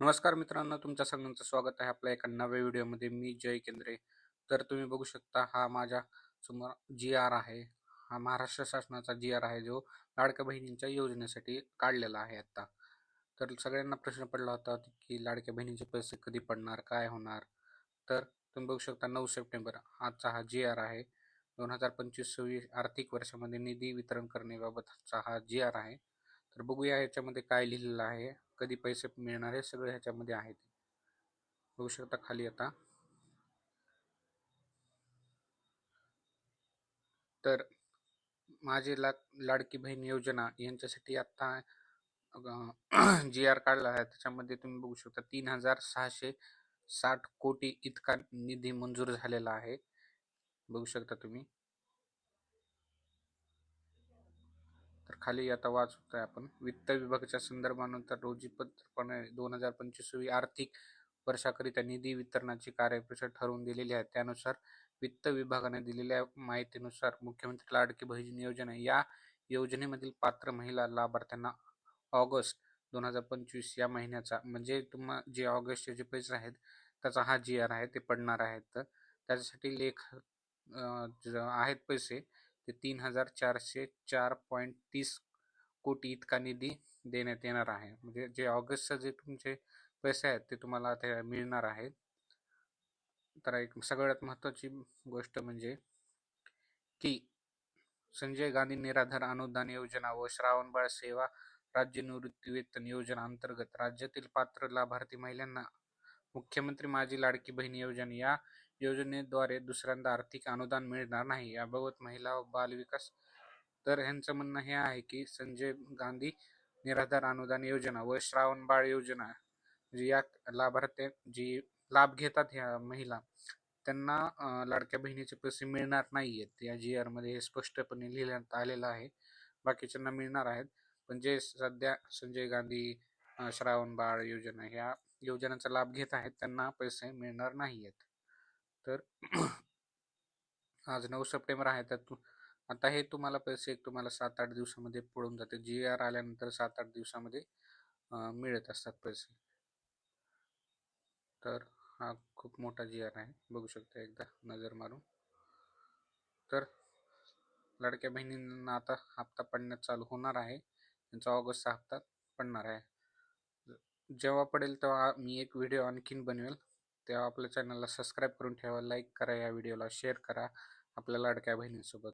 नमस्कार मित्रांनो तुमच्या सगळ्यांचं स्वागत आहे आपल्या एका नव्या व्हिडिओमध्ये. मी जय केंद्रे. तर तुम्ही बघू शकता हा माझ्यासमोर जी आर आहे. हा महाराष्ट्र शासनाचा जी आर आहे जो लाडक्या बहिणींच्या योजनेसाठी काढलेला आहे आता तर सगळ्यांना प्रश्न पडला होता की लाडक्या बहिणींचे पैसे कधी पडणार काय होणार? तर तुम्ही बघू शकता नऊ सप्टेंबर आजचा हा जी आर आहे. दोन हजार पंचवीस सव्वीस आर्थिक वर्षामध्ये निधी वितरण करण्याबाबतचा हा जी आर आहे. तर बघूया याच्यामध्ये काय लिहिलेलं आहे. कधी पैसे मिळणार हे सगळं ह्याच्यामध्ये आहे ते. बघू शकता खाली आता. तर माझी ला लाडकी बहीण योजना यांच्यासाठी आता जी आर काढला आहे. त्याच्यामध्ये तुम्ही बघू शकता तीन हजार सहाशे साठ कोटी इतका निधी मंजूर झालेला आहे. बघू शकता तुम्ही तर खाली आता वाचतोय आपण. वित्त विभागाच्या संदर्भानंतर रोजी पत्रपणे दोन हजार पंचवीस आर्थिक वर्षाकरिता निधी वितरणाची कार्यपरिषद ठरवून दिलेली आहे. त्यानुसार वित्त विभागाने दिलेल्या माहितीनुसार मुख्यमंत्री लाडकी बहीण योजना या योजनेमधील पात्र महिला लाभार्थ्यांना ऑगस्ट दोन हजार पंचवीस या महिन्याचा म्हणजे तुम्हा जे ऑगस्टचे जे पैसे आहेत त्याचा हा जी आर आहे ते पडणार आहेत. तर त्याच्यासाठी लेख आहेत पैसे ते तीन हजार चारशे चार पॉईंट तीस कोटी इतका निधी देण्यात येणार आहे. म्हणजे जे ऑगस्टचे जे तुमचे पैसे आहेत ते तुम्हाला ते मिळणार आहेत तर एक सगळ्यात महत्त्वाची गोष्ट म्हणजे की संजय गांधी निराधार अनुदान योजना व श्रावणबाळ सेवा राज्य निवृत्ती वेतन योजना अंतर्गत राज्यातील पात्र लाभार्थी महिलांना मुख्यमंत्री माझी लाडकी बहीण योजना या योजनेद्वारे दुसऱ्यांदा आर्थिक अनुदान मिळणार नाही. याबाबत महिला व बालविकास तर ह्यांचं म्हणणं हे आहे की संजय गांधी निराधार अनुदान योजना व श्रावण बाळ योजना जी या लाभार्थी जी लाभ घेतात ह्या महिला त्यांना लाडक्या बहिणीचे पैसे मिळणार नाही आहेत या जी आरमध्ये हे स्पष्टपणे लिहिण्यात आलेलं आहे. बाकीच्यांना मिळणार आहेत. पण जे सध्या संजय गांधी श्रावण बाळ योजना ह्या योजनांचा लाभ घेत आहेत त्यांना पैसे मिळणार नाही आहेत तर आज नऊ सप्टेंबर आहे तर आता हे तुम्हाला पैसे तुम्हाला सात आठ दिवसामध्ये पडून जाते. जी आर आल्यानंतर सात आठ दिवसामध्ये मिळत असतात पैसे. तर हा खूप मोठा जी आर आहे. बघू शकता एकदा नजर मारून. तर लडक्या बहिणींना आता हप्ता पडण्यात चालू होणार आहे. त्यांचा ऑगस्टचा हप्ता पडणार आहे. जेव्हा पडेल तेव्हा मी एक व्हिडिओ आणखीन बनवेल. तेव्हा आपल्या चॅनलला सबस्क्राईब करून ठेवा. लाईक करा या व्हिडिओला. शेअर करा. आपल्या लाडक्या बहिणींसोबत.